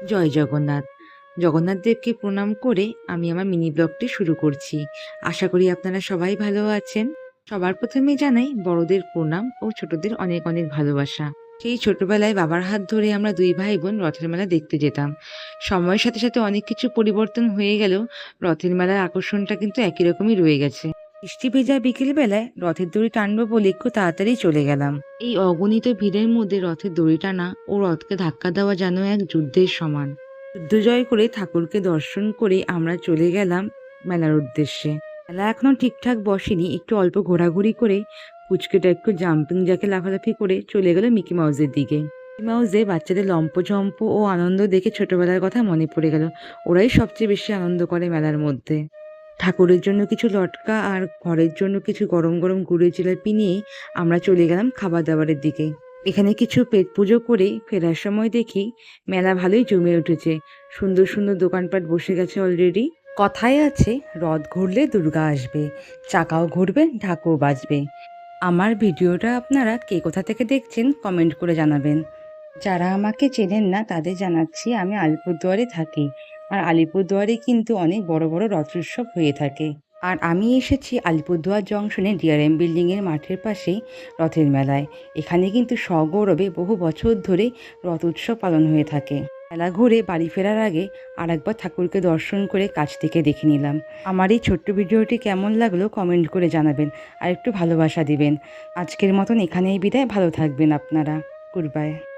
জয় জগন্নাথ। জগন্নাথ দেবকে প্রণাম করে আমি আমার মিনি ব্লগটি শুরু করছি। আশা করি আপনারা সবাই ভালো আছেন। সবার প্রথমে জানাই, বড়দের প্রণাম ও ছোটদের অনেক অনেক ভালোবাসা। সেই ছোটবেলায় বাবার হাত ধরে আমরা দুই ভাই বোন রথের মেলা দেখতে যেতাম। সময়ের সাথে সাথে অনেক কিছু পরিবর্তন হয়ে গেলেও রথের মেলার আকর্ষণটা কিন্তু একই রকমই রয়ে গেছে। বৃষ্টি ভেজা বিকেল বেলায় রথের দড়ি টানবো বলে একটু তাড়াতাড়ি চলে গেলাম। এই অগণিত ভিড়ের মধ্যে রথের দড়ি টানা ও রথকে ধাক্কা দেওয়া যেন এক যুদ্ধের সমান। যুদ্ধ জয় করে ঠাকুরকে দর্শন করে আমরা চলে গেলাম মেলার উদ্দেশ্যে। মেলা এখনও ঠিকঠাক বসেনি একটু অল্প ঘোরাঘুরি করে কুচকেটা একটু জাম্পিং জ্যাকে লাফালাফি করে চলে গেল মিকি মাউসের দিকে। মিকি মাউসে বাচ্চাদের লম্পঝম্প ও আনন্দ দেখে ছোটবেলার কথা মনে পড়ে গেল। ওরাই সবচেয়ে বেশি আনন্দ করে মেলার মধ্যে। ঠাকুরের জন্য কিছু লটকা আর ঘরের জন্য কিছু গরম গরম গুড়ের জিলাপি নিয়ে আমরা চলে গেলাম খাবার দাবারের দিকে। এখানে কিছু পেট পুজো করে ফেরার সময় দেখি মেলা ভালোই জমে উঠেছে। সুন্দর সুন্দর দোকানপাট বসে গেছে অলরেডি কথায় আছে, রথ ঘুরলে দুর্গা আসবে, চাকাও ঘুরবে, ঢাকও বাজবে। আমার ভিডিওটা আপনারা কে কোথা থেকে দেখছেন কমেন্ট করে জানাবেন। যারা আমাকে চেনেন না তাদের জানাচ্ছি আমি আলিপুরদুয়ারে থাকি। আর আলিপুরদুয়ারে কিন্তু অনেক বড় বড় রথ উৎসব হয়ে থাকে। আর আমি এসেছি আলিপুরদুয়ার জংশনে ডিআরএম বিল্ডিংয়ের মাঠের পাশেই রথের মেলায়। এখানে কিন্তু সগৌরবে বহু বছর ধরে রথ উৎসব পালন হয়ে থাকে। মেলা ঘুরে বাড়ি ফেরার আগে আরেকবার ঠাকুরকে দর্শন করে কাছ থেকে দেখে নিলাম। আমার এই ছোট্ট ভিডিওটি কেমন লাগল কমেন্ট করে জানাবেন আর একটু ভালোবাসা দিবেন। আজকের মতন এখানেই বিদায়, ভালো থাকবেন আপনারা। Good bye.